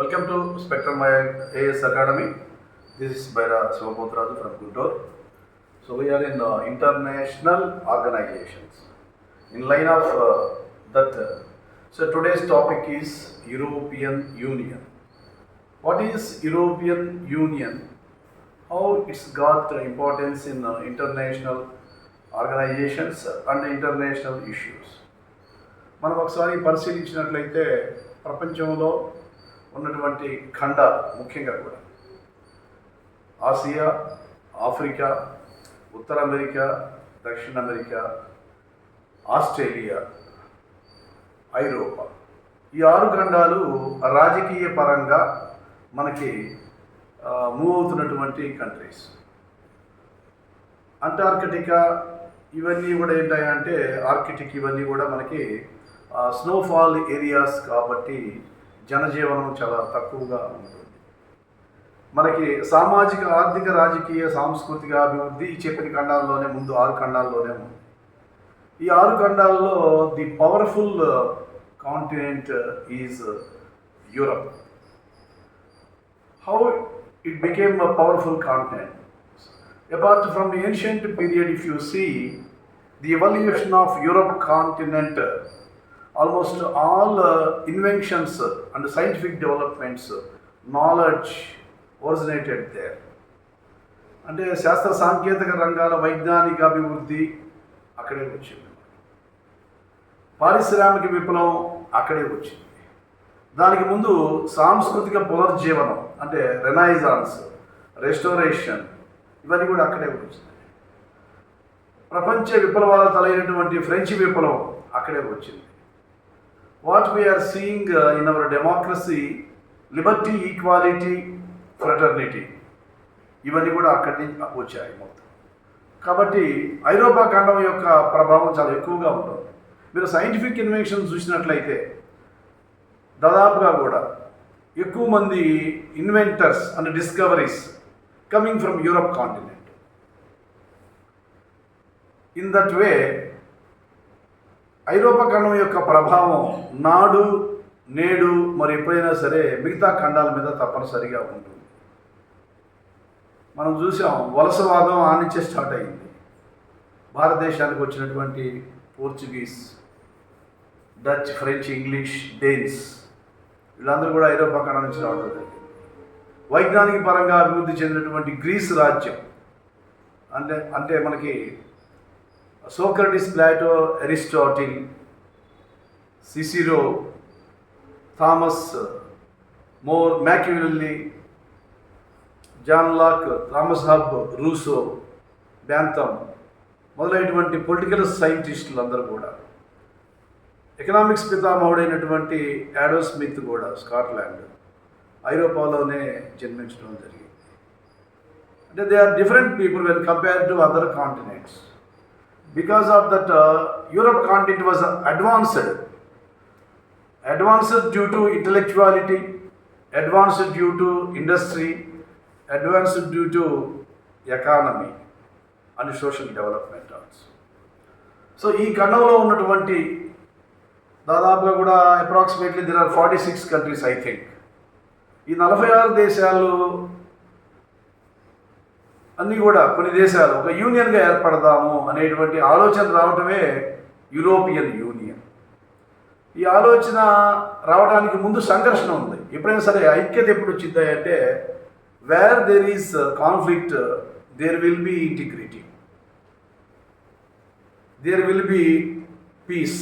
Welcome to spectrum my AS academy this is Byra Sivapotharaju from Guntur so we we're in international organisations in line of that so today's topic is European Union what is European Union how it's got importance in international organisations and international issues మనం ఒకసారి పరిశీలించినట్లయితే ప్రపంచంలో ఉన్నటువంటి ఖండాలు ముఖ్యంగా కూడా. Asia Africa ఉత్తర America దక్షిణ అమెరికా ఆస్ట్రేలియా ఐరోపా. ఈ ఆరు ఖండాలు రాజకీయ పరంగా మనకి మూవ్ అవుతున్నటువంటి కంట్రీస్ అంటార్కిటికా ఇవన్నీ కూడా ఏంటంటే ఆర్కిటిక్ ఇవన్నీ కూడా మనకి స్నోఫాల్ ఏరియాస్ కాబట్టి జనజీవనం చాలా తక్కువగా ఉంటుంది. మనకి సామాజిక ఆర్థిక రాజకీయ సాంస్కృతిక అభివృద్ధి ఈ చెప్పిన ఖండాల్లోనే ముందు ఆరు ఖండాల్లోనే ఉంది. ఈ ఆరు ఖండాల్లో the powerful continent is Europe. How it became a powerful continent apart from the ancient period if you see the evolution of Europe continent almost all inventions and scientific developments knowledge originated there అంటే శాస్త్ర సాంకేతిక రంగాల వైజ్ఞానిక అభివృద్ధి అక్కడే వచ్చింది. పారిశ్రామిక విప్లవం అక్కడే వచ్చింది. దానికి ముందు సాంస్కృతిక పునర్జీవనం అంటే రెనైజాన్స్ రెస్టోరేషన్ ఇవన్నీ కూడా అక్కడే వచ్చింది ప్రపంచ విప్లవాల తలైనటువంటి ఫ్రెంచ్ విప్లవం అక్కడే వచ్చింది. What we're seeing in our democracy liberty equality fraternity ఇవన్నీ కూడా అక్కడి నుంచి వచ్చాయి మొత్తం. కాబట్టి ఐరోపా ఖండం యొక్క ప్రభావం చాలా ఎక్కువగా ఉంటుంది. మీరు సైంటిఫిక్ ఇన్వెన్షన్ చూసినట్లయితే దాదాపుగా కూడా ఎక్కువ మంది inventors and discoveries coming from Europe continent in that way ఐరోపా ఖండం యొక్క ప్రభావం నాడు నేడు మరి ఎప్పుడైనా సరే మిగతా ఖండాల మీద తప్పనిసరిగా ఉంటుంది. మనం చూసాం వలసవాదం ఆ నుంచే స్టార్ట్ అయింది. భారతదేశానికి వచ్చినటువంటి Portuguese Dutch French English Danes వీళ్ళందరూ కూడా ఐరోపా ఖండం నుంచి రావడం జరిగింది. వైజ్ఞానిక పరంగా అభివృద్ధి చెందినటువంటి గ్రీస్ రాజ్యం అంటే అంటే మనకి Socrates Plato Aristotle Cicero Thomas More Machiavelli John Locke Thomas Hobbes Rousseau Bentham మొదలైనటువంటి పొలిటికల్ సైంటిస్టులు అందరూ కూడా. ఎకనామిక్స్ పితామహుడైనటువంటి యాడో స్మిత్ కూడా స్కాట్లాండ్ ఐరోపాలోనే జన్మించడం జరిగింది. అంటే they are different people when compare to other continents. Because of that Europe content was advanced advanced due to intellectuality advanced due to industry advanced due to economy and social development also so ఈ ఖండంలో ఉన్నటువంటి దాదాపుగా కూడా approximately there are forty six countries I think ఈ నలభై ఆరు దేశాలు అన్నీ కూడా కొన్ని దేశాలు ఒక యూనియన్గా ఏర్పడదాము అనేటువంటి ఆలోచన రావటమే యూరోపియన్ యూనియన్. ఈ ఆలోచన రావడానికి ముందు సంఘర్షణ ఉంది. ఎప్పుడైనా సరే ఐక్యత ఎప్పుడు వచ్చింది అంటే where there is conflict there will be integrity there will be peace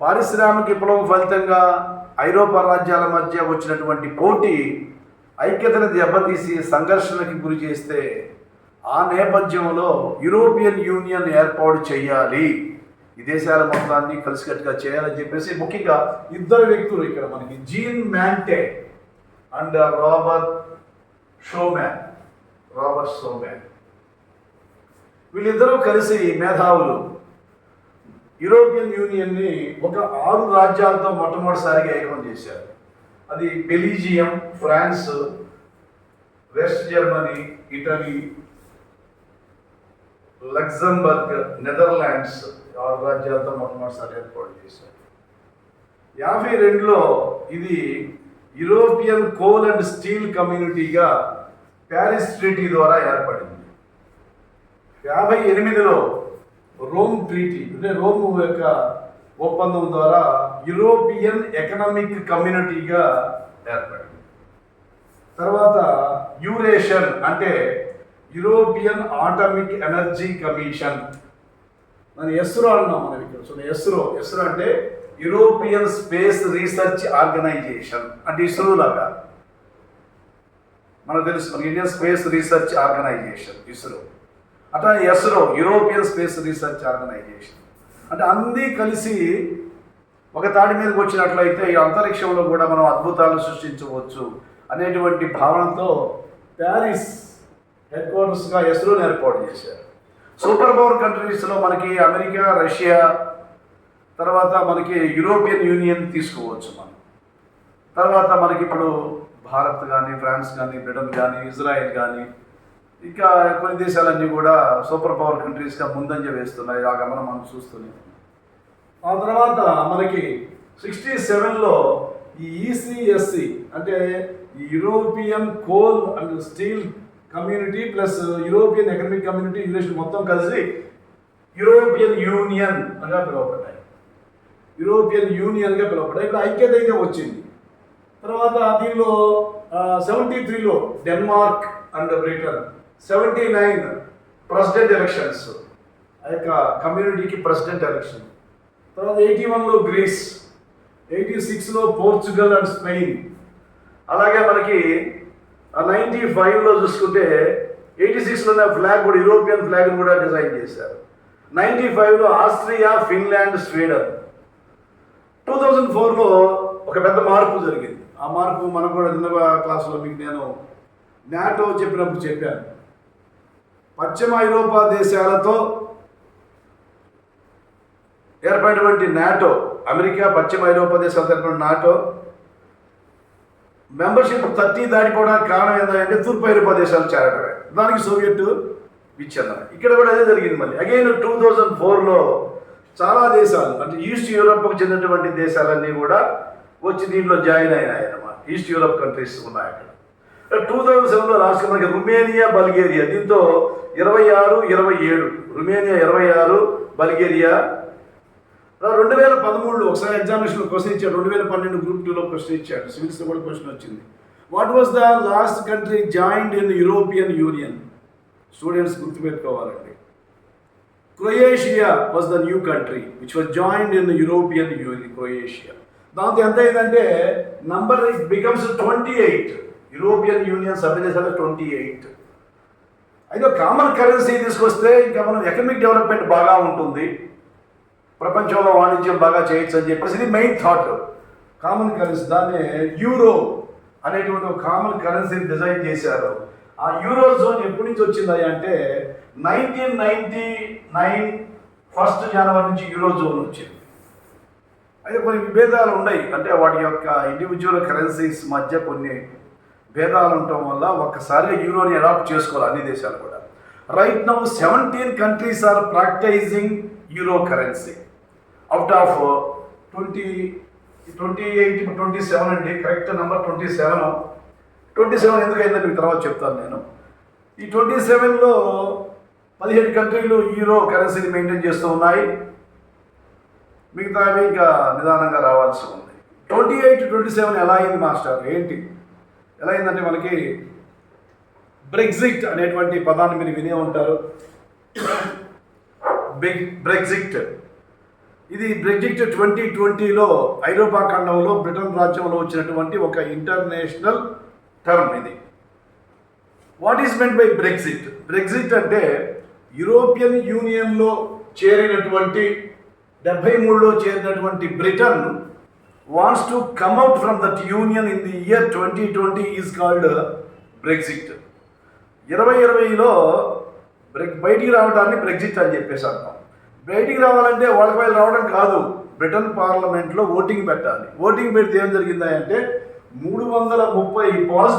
పారిశ్రామిక విప్లవం ఫలితంగా ఐరోపా రాజ్యాల మధ్య వచ్చినటువంటి పోటీ ఐక్యతను దెబ్బతీసి సంఘర్షణకి గురి చేస్తే ఆ నేపథ్యంలో యూరోపియన్ యూనియన్ ఏర్పాటు చేయాలి. ఈ దేశాల మొత్తాన్ని కలిసికట్టుగా చేయాలని చెప్పేసి ముఖ్యంగా ఇద్దరు వ్యక్తులు ఇక్కడ మనకి Jean Monnet and Robert Schuman Robert Schuman వీళ్ళిద్దరూ కలిసి మేధావులు. యూరోపియన్ యూనియన్ని ఒక ఆరు రాజ్యాలతో మొట్టమొదటిసారిగా ఏకం చేశారు. అది Belgium France West Germany Italy Luxembourg Netherlands ఆరు రాజ్యాలతో మొట్టమొదటిసారి ఏర్పాటు చేశారు. యాభై రెండులో ఇది యూరోపియన్ కోల్ అండ్ స్టీల్ కమ్యూనిటీగా ప్యారిస్ ట్రీటీ ద్వారా ఏర్పడింది. యాభై ఎనిమిదిలో రోమ్ ట్రీటీ అంటే రోమ్ యొక్క ఒప్పందం ద్వారా యూరోపియన్ ఎకనామిక్ కమ్యూనిటీగా ఏర్పడింది. తర్వాత యూరేషన్ అంటే యూరోపియన్ ఆటమిక్ ఎనర్జీ కమిషన్. మన ఎస్రో అన్నాం మనం ఇక్కడ. ఎస్రో. ఎస్రో అంటే యూరోపియన్ స్పేస్ రీసెర్చ్ ఆర్గనైజేషన్. అంటే ఇస్రో లాగా. మనకు తెలుసు మన Indian space research organisation ISRO. అట్లా ESRO European space research organisation. అంటే అన్నీ కలిసి ఒక తాడి మీదకి వచ్చినట్లయితే ఈ అంతరిక్షంలో కూడా మనం అద్భుతాలు సృష్టించవచ్చు అనేటువంటి భావనతో ప్యారిస్ హెడ్ క్వార్టర్స్గా ఎస్రోని ఏర్పాటు చేశారు. సూపర్ పవర్ కంట్రీస్లో మనకి అమెరికా రష్యా తర్వాత మనకి యూరోపియన్ యూనియన్ తీసుకోవచ్చు మనం. తర్వాత మనకి ఇప్పుడు భారత్ కానీ ఫ్రాన్స్ కానీ బ్రిటన్ కానీ ఇజ్రాయెల్ కానీ ఇంకా కొన్ని దేశాలన్నీ కూడా సూపర్ పవర్ కంట్రీస్గా ముందంజ వేస్తున్నాయి. ఆ గమనం మనం చూస్తున్నాం ఆ తర్వాత మనకి సిక్స్టీ సెవెన్లో ఈ ఈసీఎస్సి అంటే European coal and steel community plus European economic community English మొత్తం కలిసి యూరోపియన్ యూనియన్ అనగా పిలువబడ్డాయి. యూరోపియన్ యూనియన్గా పిలువబడ్డాయి. ఇప్పుడు ఐక్యత అయితే వచ్చింది. తర్వాత దీనిలో సెవెంటీ త్రీలో Denmark and Britain seventy nine president elections. ఆ యొక్క కమ్యూనిటీకి ప్రెసిడెంట్ ఎలక్షన్. తర్వాత ఎయిటీ వన్లో గ్రీస్ ఎయిటీ సిక్స్లో పోర్చుగల్ అండ్ స్పెయిన్. అలాగే మనకి నైంటీ ఫైవ్లో చూసుకుంటే ఎయిటీ సిక్స్లోనే ఫ్లాగ్ కూడా యూరోపియన్ ఫ్లాగ్ కూడా డిజైన్ చేశారు. నైంటీ ఫైవ్లో Austria Finland Sweden. Two thousand ఫోర్లో ఒక పెద్ద మార్పు జరిగింది. ఆ మార్పు మనకు కూడా నిన్న క్లాసులో మీకు నేను నాటో చెప్పినప్పుడు చెప్పాను. పశ్చిమ ఐరోపా దేశాలతో ఏర్పడినటువంటి నాటో అమెరికా పశ్చిమ ఐరోపా దేశాలతో ఏర్పడిన నాటో మెంబర్షిప్ థర్టీ దాటిపోవడానికి కారణం ఏంటంటే తూర్పు ఐరోపా దేశాలు చేరడమే. దానికి సోవియట్ విచ్ఛిన్నమే. ఇక్కడ కూడా అదే జరిగింది మళ్ళీ. అగైన్ టూ థౌజండ్ ఫోర్లో చాలా దేశాలు అంటే ఈస్ట్ యూరోప్కు చెందినటువంటి దేశాలన్నీ కూడా వచ్చి దీంట్లో జాయిన్ అయినాయి అన్నమాట ఈస్ట్ యూరోప్ కంట్రీస్ ఉన్నాయి అక్కడ టూ థౌజండ్ సెవెన్లో లాస్ట్ మనకి రుమేనియా బల్గేరియా. దీంతో ఇరవై ఆరు ఇరవై ఏడు. రుమేనియా ఇరవై ఆరు బల్గేరియా. రెండు వేల పదమూడులో ఒకసారి ఎగ్జామినేషన్ క్వశ్చన్ ఇచ్చాడు. రెండు వేల పన్నెండు గ్రూప్ టూలో క్వశ్చన్ ఇచ్చాడు. సివిల్స్లో కూడా క్వశ్చన్ వచ్చింది. What was the last country joint in European Union? Students గుర్తుపెట్టుకోవాలండి. Croatia was the new country which was joint in European Union Croatia. దాంతో ఎంత అయిందంటే number becomes twenty eight European Union సభ్య దేశాలు twenty eight. అయితే common currency తీసుకొస్తే ఇంకా మనం economic development బాగా ఉంటుంది. ప్రపంచంలో వాణిజ్యం బాగా చేయొచ్చు అని చెప్పేసి ఇది మెయిన్ థాట్. కామన్ కరెన్సీ దాన్ని యూరో అనేటువంటి కామన్ కరెన్సీని డిజైన్ చేశారు. ఆ యూరో జోన్ ఎప్పటి నుంచి వచ్చింది అంటే నైన్టీన్ నైన్టీ నైన్ ఫస్ట్ జనవరి నుంచి యూరో జోన్ వచ్చింది. అయితే కొన్ని విభేదాలు ఉన్నాయి. అంటే వాటి యొక్క ఇండివిజువల్ కరెన్సీస్ మధ్య కొన్ని భేదాలు ఉండటం వల్ల ఒక్కసారిగా యూరోని అడాప్ట్ చేసుకోవాలి అన్ని దేశాలు కూడా. Right now seventeen countries are practising euro currency out of twenty twenty eight twenty seven అండి. Correct number twenty seven twenty seven ఎందుకు అయిందో మీకు తర్వాత చెప్తాను నేను. ఈ ట్వంటీ సెవెన్లో పదిహేడు కంట్రీలు యూరో కరెన్సీని మెయింటైన్ చేస్తూ ఉన్నాయి. మిగతావి ఇంకా నిదానంగా రావాల్సి ఉంది. ట్వంటీ ఎయిట్ ట్వంటీ సెవెన్ ఎలా అయింది మాస్టర్? ఏంటి? ఎలా అయిందంటే మనకి బ్రెగ్జిట్ అనేటువంటి పదాన్ని మీరు వినే ఉంటారు. బిగ్ బ్రెగ్జిట్ ఇది బ్రెగ్జిట్ ట్వంటీ ట్వంటీలో ఐరోపా ఖండంలో బ్రిటన్ రాజ్యంలో వచ్చినటువంటి ఒక ఇంటర్నేషనల్ టర్మ్ ఇది. What is meant by Brexit Brexit అంటే యూరోపియన్ యూనియన్లో చేరినటువంటి డెబ్బై మూడులో చేరినటువంటి Britain wants to come out from that union in the year twenty twenty is called Brexit ఇరవై ఇరవైలో బ్రెక్ బయటికి రావడాన్ని బ్రెగ్జిట్ అని చెప్పేసి అంటాం బయటికి రావాలంటే వాళ్ళకి వాళ్ళు రావడం కాదు బ్రిటన్ పార్లమెంట్లో ఓటింగ్ పెట్టాలి. ఓటింగ్ పెడితే ఏం జరిగిందంటే మూడు వందల ముప్పై పాజిటివ్